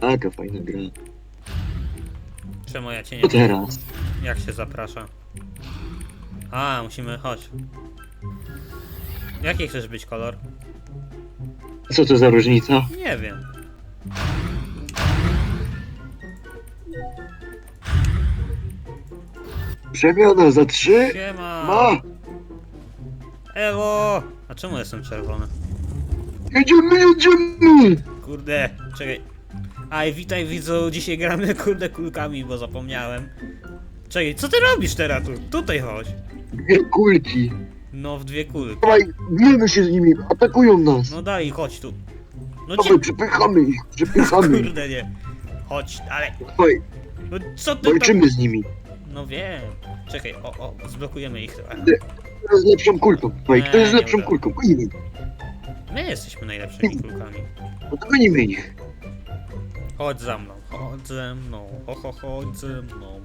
Taka fajna gra. Czemu ja cię nie Co teraz? Jak się zaprasza? A, musimy, chodź. Jaki chcesz być kolor? Co to za różnica? Nie wiem. Przemiana za trzy? Siema! Ma! Ewo! A czemu jestem czerwony? Jedziemy, jedziemy! Kurde, czekaj. Aj, witaj widzu, dzisiaj gramy kurde kulkami, bo zapomniałem. Czekaj, co ty robisz teraz tu? Tutaj chodź. Dwie kulki. No, w dwie kulki. Dawaj, bijemy się z nimi, atakują nas. No daj, chodź tu. No Dawaj, ci... przepychamy ich, przepychamy. Kurde nie. Chodź, ale... Dawaj, No co ty tam... walczymy z nimi. No wiem. Czekaj, o, o, zblokujemy ich trochę. Kto jest lepszą kulką? Dawaj, kto Nie, jest nie lepszą uda. kulką? Gonimy. My jesteśmy najlepszymi kulkami. No to gonimy ich. Chodź za mną, chodź ze mną, ho, ho, chodź ze mną.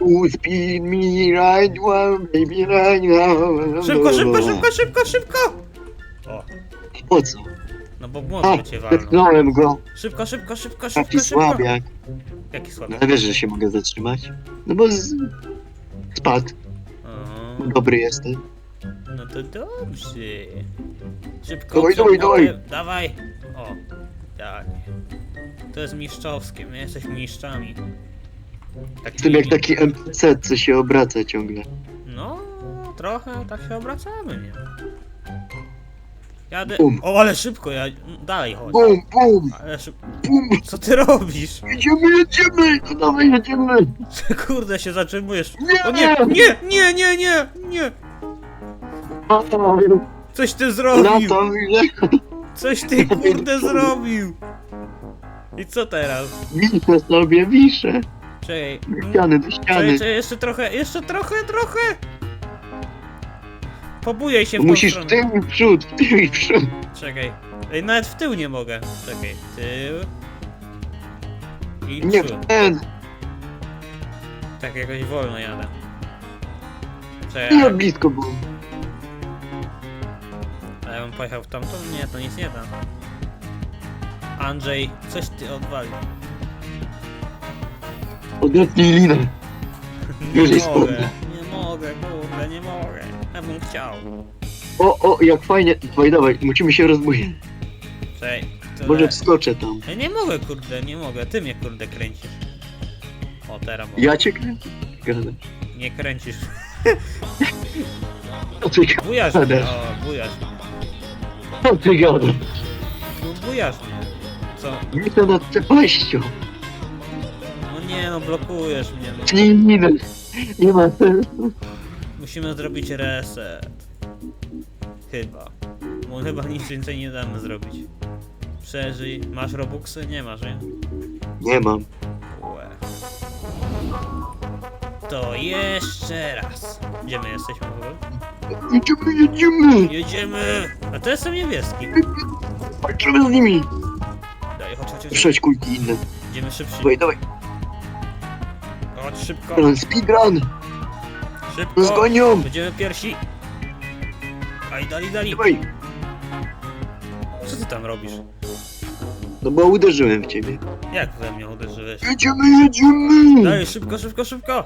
You spin me right one, baby right now. Szybko, szybko, szybko, szybko, szybko! O, Po co? no bo A, cię walnął. zetknąłem go. Szybko, szybko, szybko, Taki szybko, szybko. słabiak. Jaki No słaby? ale wiesz, że się mogę zatrzymać? No bo z... spadł. O, Dobry jestem. no to dobrze. Szybko, Dawaj, dawaj, dawaj. Dawaj! O, tak. To jest mistrzowskie, my jesteśmy mistrzami. Tak Jestem jak taki NPC, co się obraca ciągle. No, trochę tak się obracamy, nie? Jadę. Bum. O, ale szybko, ja. Dalej chodź. Bum, bum, Ale szybko. bum. Co ty robisz? Jedziemy, jedziemy! No dawaj, jedziemy! Kurde, się zatrzymujesz. Nie! O nie, nie, nie, nie, nie, nie. Coś ty zrobił. Coś ty kurde zrobił. I co teraz? Wiszę sobie, wiszę. Czekaj. Do ściany, do ściany. czekaj, jeszcze trochę, jeszcze trochę, trochę. Pobujaj się w tą Musisz w stronę. tył i w przód, w tył i w przód. Czekaj. Ej, nawet w tył nie mogę. Czekaj. Tył. I Nie przód. ten. Tak jakoś wolno jadę. Ja Czekaj, blisko było. a ja bym pojechał w tamtą? Nie, to nic nie da. Andrzej, coś ty odwalił. Odetnij linę. Nie Już jest mogę, nie mogę, kurde, nie mogę. Ja bym chciał. O, o, jak fajnie. Dawaj, dawaj, musimy się rozbujać. Czekaj. tyle. Może wskoczę tam. Ja nie mogę, kurde, nie mogę. Ty mnie, kurde, kręcisz. O, teraz mogę. Ja cię kręcę. Nie kręcisz. Co ty Bujasz mnie, gadasz? o, bujasz mnie. Co ty gadasz? No, bujasz mnie. Co? Widzę nad przepaścią. No nie, no blokujesz mnie. No. Nie, nie, nie, nie ma sensu. Musimy zrobić reset. Chyba. Bo chyba nic więcej nie damy zrobić. Przeżyj. Masz robuxy? Nie masz, nie? Nie mam. Łe. To jeszcze raz. Gdzie my jesteśmy w ogóle? Jedziemy, jedziemy. Jedziemy! A to jestem niebieski. Walczymy z nimi. Sześć kulki inne. Idziemy szybciej. Dawaj, dawaj. Chodź szybko. Run, speedrun. Szybko. Będziemy pierwsi. Aj, dali, dali. Dawaj. Co ty tam robisz? No bo uderzyłem w ciebie. Jak we mnie uderzyłeś? Jedziemy, jedziemy. Daj, szybko, szybko, szybko!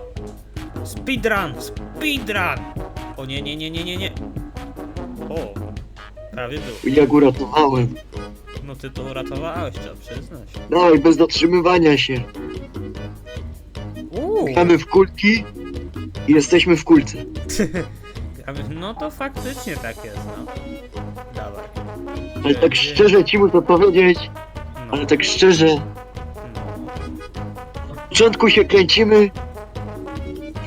Speedrun! Speedrun! O nie, nie, nie, nie, nie, nie. O, prawie był. Ja go uratowałem. No ty to uratowałeś, trzeba przyznać. Dawaj, bez zatrzymywania się. Uuu, Gramy w kulki i jesteśmy w kulce. no to faktycznie tak jest, no. Dawaj. Ale tak szczerze ci muszę powiedzieć, No, ale tak szczerze, no. w początku się kręcimy,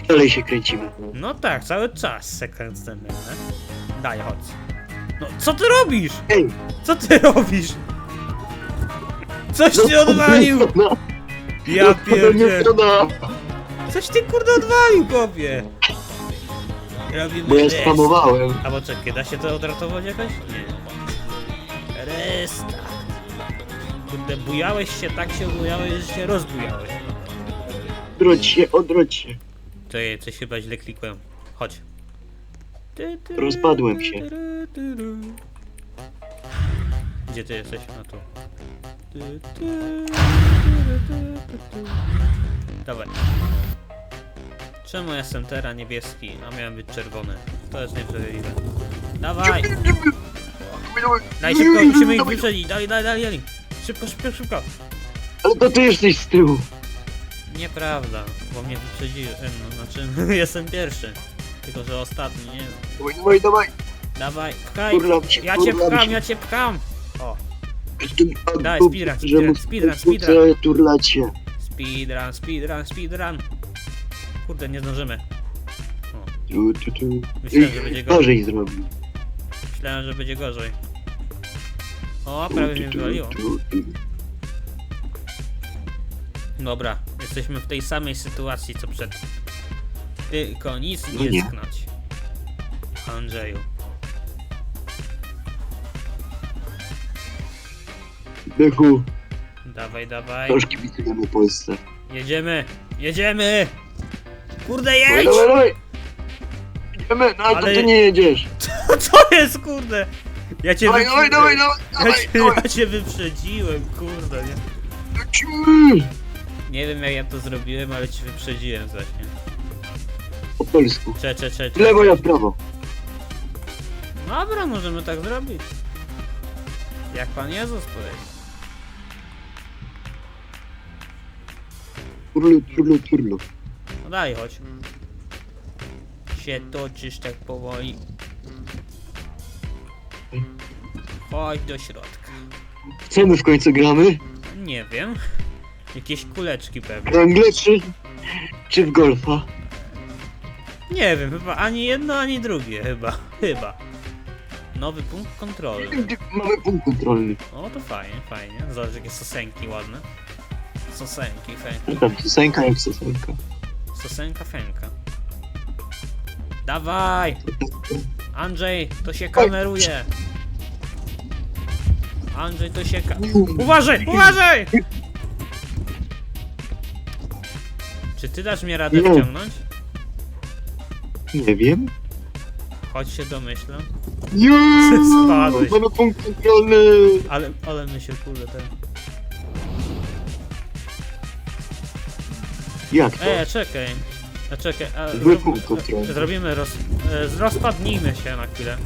dalej się kręcimy. no tak, cały czas sekwenc ten, nie? Daj, chodź. No, co ty robisz? Ej, Co ty robisz? Coś ty odwalił! No, Ja no, pierdzielę! no, Coś ty kurde odwalił, kopie! Robimy Bo ja rest. spamowałem. A bo czekaj, da się to odratować jakoś? Nie. Restart. Kurde, bujałeś się, tak się bujałeś, że się rozbujałeś. Odwróć się, odwróć się. Czekaj, coś chyba źle klikłem. Chodź. Ty, ty, Rozpadłem się. ty, ty, ty, ty. Gdzie ty jesteś? No tu. Dawaj. Czemu jestem teraz niebieski, a miałem być czerwony? To jest niesprawiedliwe. Dawaj! Daj szybko, musimy ich wyprzedzić. Daj, daj, daj, daj. Szybko, szybko, szybko. Ale to ty jesteś z tyłu. Nieprawda, bo mnie wyprzedziły. e, No, znaczy, jestem pierwszy. Tylko, że ostatni, nie wiem. Dawaj, dawaj, dawaj. Dawaj, pchaj! Się, Ja cię pcham, się. ja cię pcham! O, Daj, speedrun, speedrun, speedrun, speedrun. turlać się. speedrun, speedrun, speedrun. Kurde, nie zdążymy. Tu, tu, tu. Myślałem, że będzie gorzej. Gorzej zrobił. Myślałem, że będzie gorzej. O, prawie mnie wywaliło. Dobra, jesteśmy w tej samej sytuacji co przed. Tylko nic No nie sknąć. Andrzeju. Bychu, Dawaj, dawaj. troszkę kibicujemy Polsce. Jedziemy! Jedziemy! Kurde, Dawaj, jedź! dawaj, dawaj. Idziemy, no ale to Ale- ty nie jedziesz. Co jest, kurde? Ja cię Dawaj, dawaj, wyprzedziłem. dawaj, Ja dawaj, cię, dawaj. ja cię wyprzedziłem, kurde, nie? Lecimy. Nie wiem jak ja to zrobiłem, ale cię wyprzedziłem właśnie. Po polsku. Cze, cze, cze, W cze. lewo, ja w prawo. Dobra, możemy tak zrobić. Jak Pan Jezus powiedział. Turlu, turlu, turlu. No daj, chodź. Się toczysz tak powoli. Chodź do środka. Co my w końcu gramy? Nie wiem. Jakieś kuleczki pewnie. W Angle czy, czy w golfa? Nie wiem, chyba ani jedno, ani drugie, chyba. Chyba. Nowy punkt kontrolny. Mamy punkt kontrolny. O, to fajnie, fajnie. Zobacz, jakie sosenki ładne. Sosenki, fenki. sosenka jak sosenka. Sosenka, fenka. Dawaj! Andrzej, to się kameruje! Andrzej, to się ka... Uważaj, uważaj! Czy ty dasz mi radę Nie. wciągnąć? Nie wiem. Chodź się domyślę. Juuu, Spadłeś. Mamy punkt kontrolny. Ale, ale my się kurde ten... Jak to? Ej, czekaj. A czekaj, a zrobimy roz... e, z- Rozpadnijmy się na chwilę.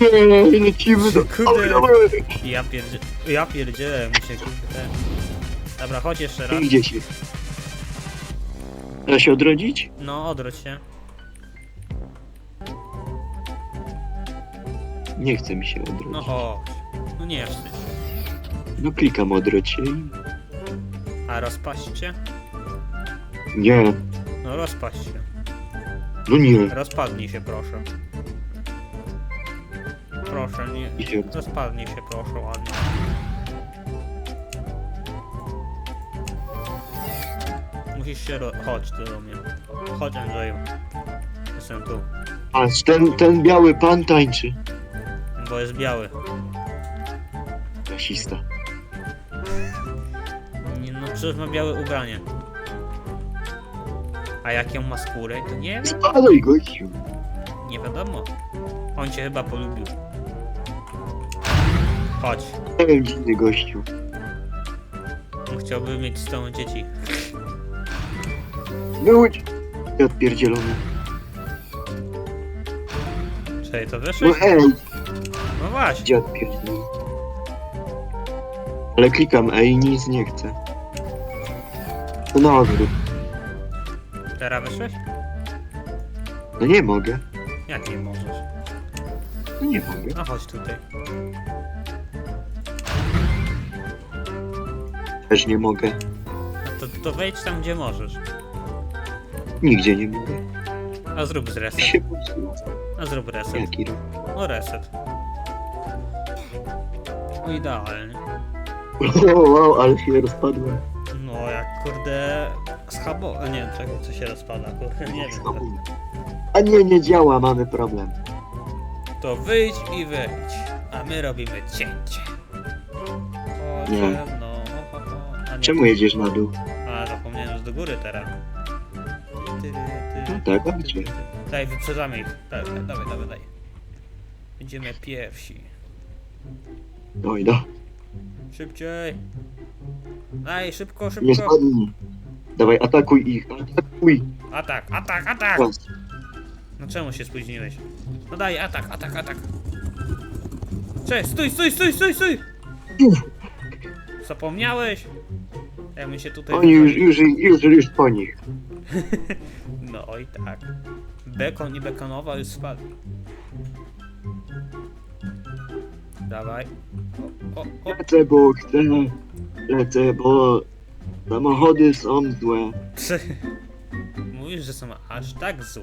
Nie, lecimy do... Kurde. Dawaj. Ja pierdzie... Ja pierdzielę, mi się kurde. Dobra, chodź jeszcze raz. Idzie się. Da się odrodzić? No, odwróć się. Nie chce mi się odrodzić. No chodź. No nie wstydź. No klikam odrodź się i... A rozpaść się? Nie, No rozpaść się. no nie. Rozpadnij się proszę. Proszę, nie. I się... Rozpadnij się proszę ładnie. Musisz się ro... Chodź tu do mnie. Chodź Andrzeju. Jestem tu. A ten, ten biały pan tańczy. Bo jest biały. Rasista. Nie, no przecież ma białe ubranie. A jaką ma skórę, to nie wiem. Spadaj gościu. Nie wiadomo. On cię chyba polubił. Chodź. Nie wiem, dziwny gościu. On chciałby mieć z tobą dzieci. Wyłódź. Ja odpierdzielony. Czekaj, to No wyszłeś? ej, No właśnie. gdzie odpierdzielony? Ale klikam ej, nic nie chcę. To na odwrót. Teraz wyszłeś? No nie mogę. Jak nie możesz? No nie mogę. No chodź tutaj. Też nie mogę. A to, to wejdź tam, gdzie możesz. Nigdzie nie mogę. A zrób z reset. się. A zrób reset. Jaki rok? No reset. No idealnie. Wow, ale się rozpadłem. Kurde... Schabo... a Nie, czekaj, co się rozpada, kurde, nie wiem. A nie, nie działa, mamy problem. To wyjdź i wyjdź. A my robimy cięcie. Chodź, Nie. no. Ho, ho, ho. A nie, Czemu jedziesz na dół? A zapomniałem, że do góry teraz. Ty, ty, No tak, gdzie? Daj, wyprzedzamy ich. Daj, daj, dawaj, dawaj, daj. Będziemy pierwsi. Oj, no. Szybciej. Daj, szybko, Nie szybko. spadnij. Dawaj, atakuj ich, atakuj. Atak, atak, atak! No czemu się spóźniłeś? No daj, atak, atak, atak. Cześć, stój, stój, stój, stój, stój! Uf, Zapomniałeś? Ja my się tutaj... Oni już, już, już, już po nich. No oj tak. Bekon i bekonowa już spadli. Dawaj. O. Lecę, bo chcę. Lecę, bo samochody są złe. Mówisz, że są aż tak złe?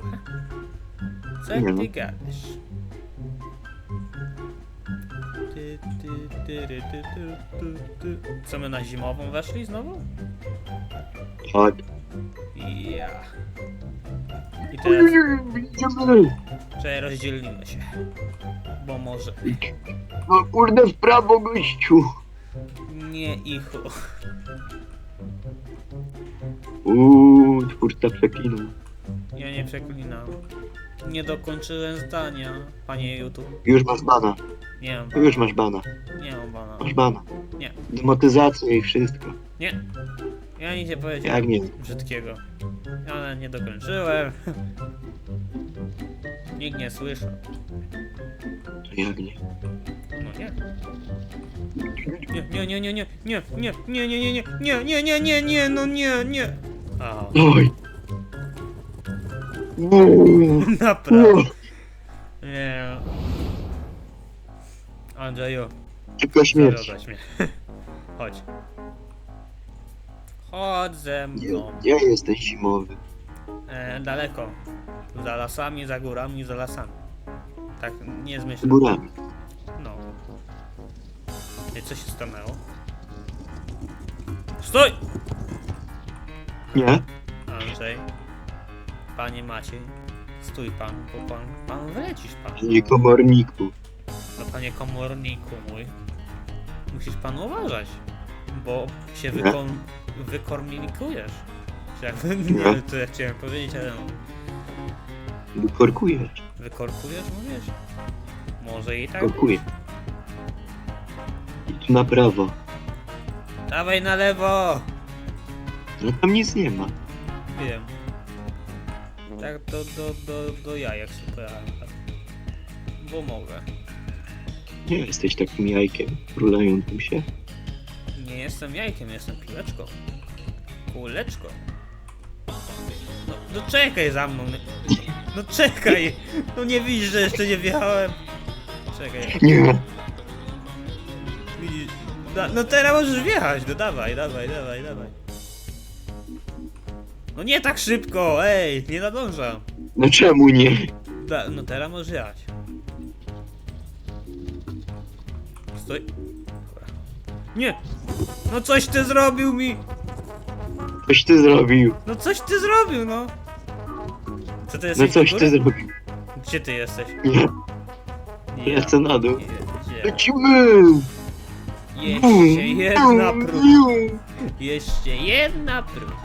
Co Nie. ty gadasz? Ty, ty, ty, ty, ty, ty, ty, ty. Co my na zimową weszli znowu? Tak. Ja. I teraz Idziemy. czekaj, rozdzielimy się. Bo może. No kurde, w prawo, gościu. Nie ichu. Uuu, twórca przeklinał. Ja nie przeklinam. Nie dokończyłem zdania, panie YouTube. Już masz bana. Nie mam bana. Już masz bana. Nie mam bana. Masz bana. Nie. Demotyzacja i wszystko. Nie. Ja nic nie powiedziałem. Jak nie? brzydkiego. Ale nie dokończyłem. Nikt nie słyszał. Jak nie? No nie. Nie, nie, nie, nie, nie, nie, nie, nie, nie, nie, nie, nie, nie, nie, nie, no nie, nie. A, Oj. Uuu. naprawdę. Nie. Andrzeju, Tylko śmierć. zarodać mnie. Chodź. Chodź ze mną. Ja jestem zimowy. E, daleko. Za lasami, za górami, za lasami. Tak, nie zmyślam. Górami. I co się stanęło? Stój! Nie? Andrzej. Panie Maciej. Stój pan, bo pan, pan wylecisz pan. Nie komorniku. No panie komorniku mój. Musisz pan uważać. Bo się Nie. wykormilikujesz. Czy jakby, nie Nie. wiem co ja chciałem powiedzieć, ale no. Korkujesz. Wykorkujesz mówisz? Może i tak? Korkuję. Na prawo. Dawaj na lewo! No tam nic nie ma. Wiem. Tak do, do, do, do jajek super. Bo mogę. Nie jesteś takim jajkiem królającym się. Nie jestem jajkiem, jestem piłeczką. Kuleczką. No, no czekaj za mną. No czekaj! No nie widzisz, że jeszcze nie wjechałem. Czekaj. Nie. Da, no teraz możesz wjechać, no dawaj, dawaj, dawaj, dawaj. No nie tak szybko, ej, nie nadążam. No czemu nie? Da, no teraz możesz jechać. Dobra. Nie! No coś ty zrobił mi! Coś ty zrobił. No coś ty zrobił, no! Co ty No jesteś coś u ty góry? zrobił. Gdzie ty jesteś? Nie. Lecę na dół. Gdzie? Lecimy! Jeszcze jedna próba. Jeszcze jedna próba.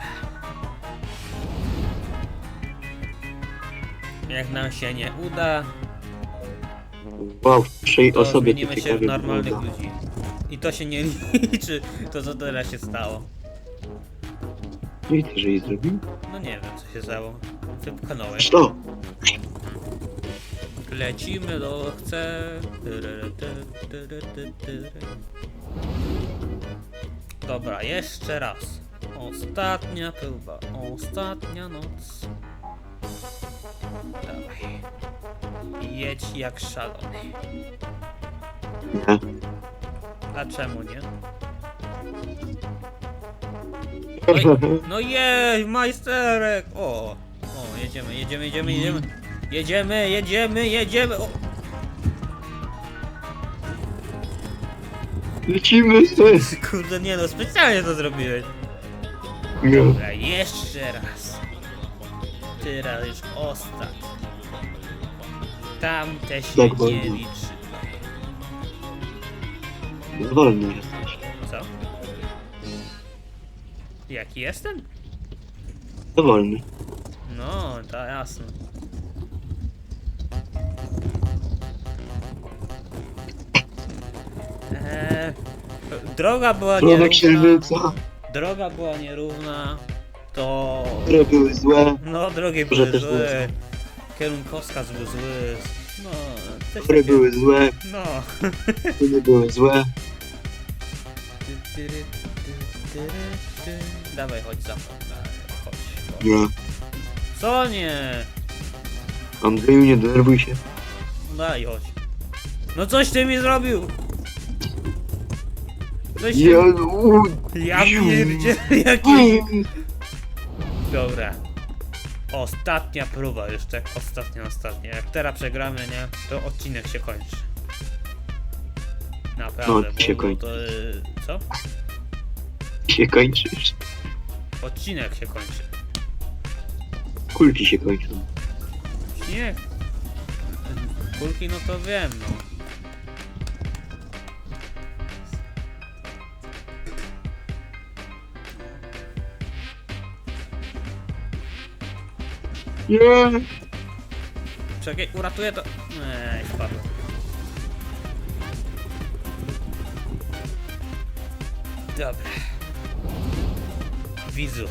Jak nam się nie uda, Wow, w pierwszej to osobie zmienimy to się w ciekawie normalnych wygląda. ludzi. I to się nie liczy, to co teraz się stało. Co, że jej zrobił? No nie wiem co się stało. Wypchnąłeś. Co? Lecimy do chce. Dobra, jeszcze raz. Ostatnia próba, ostatnia noc. Dawaj. Jedź jak szalony. A czemu nie? Oj, no jej, majsterek! O, o, jedziemy, jedziemy, jedziemy, jedziemy. Jedziemy, jedziemy, jedziemy. O, Lecimy ty! kurde, nie no, specjalnie to zrobiłeś. Nie. Dobra, jeszcze raz. Teraz już ostatni. Tamte się Tak, nie liczy. Wolny jesteś. Co? Jaki jestem? Dowolny. No, to jasne. Eee, droga była Stronę nierówna. księżyca. droga była nierówna, to... Które były złe, No, drogi Że były też były złe, kierunkowskaz był zły, no, też które takie- były złe, No. które były złe. Dawaj, chodź za mną, dawaj, chodź. chodź. Nie. Co nie? Andrzeju, nie denerwuj się. Daj, chodź. No coś ty mi zrobił! Coś ty... Ja... u- Ja pierdzie... Jaki... Dobra. Ostatnia próba jeszcze. Ostatnia, ostatnia. Jak teraz przegramy, nie? To odcinek się kończy. Naprawdę, No, się bo, bo kończy. to... y, Co? się kończysz. Odcinek się kończy. Kulki się kończą. Nie. Kulki, no to wiem, no. Nie. Czekaj, uratuję to. Eee, spadło. Dobra. Widzu.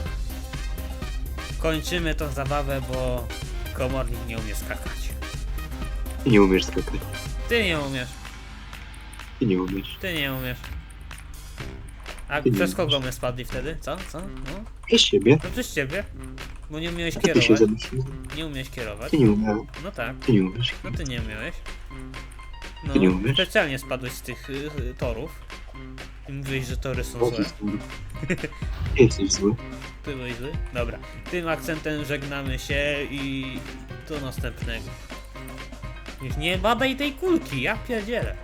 Kończymy tą zabawę, bo komornik nie umie skakać. Ty nie umiesz skakać. Ty nie umiesz, Ty nie umiesz. ty nie umiesz. A Ty nie przez kogo my spadli wtedy? Co? Co? No? Przez siebie. No przez ciebie. Bo nie umiałeś A ty się kierować. Nie umiałeś kierować. Ty nie umiałeś. No tak. Ty nie umiesz. No ty nie umiałeś. No, Ty nie umiesz? specjalnie spadłeś z tych y, y, torów. I mówiłeś, że tory są złe. ty zły. Ty jesteś zły. Ty byłeś zły? Dobra. Tym akcentem żegnamy się i do następnego. Już nie badaj tej kulki, ja pierdzielę.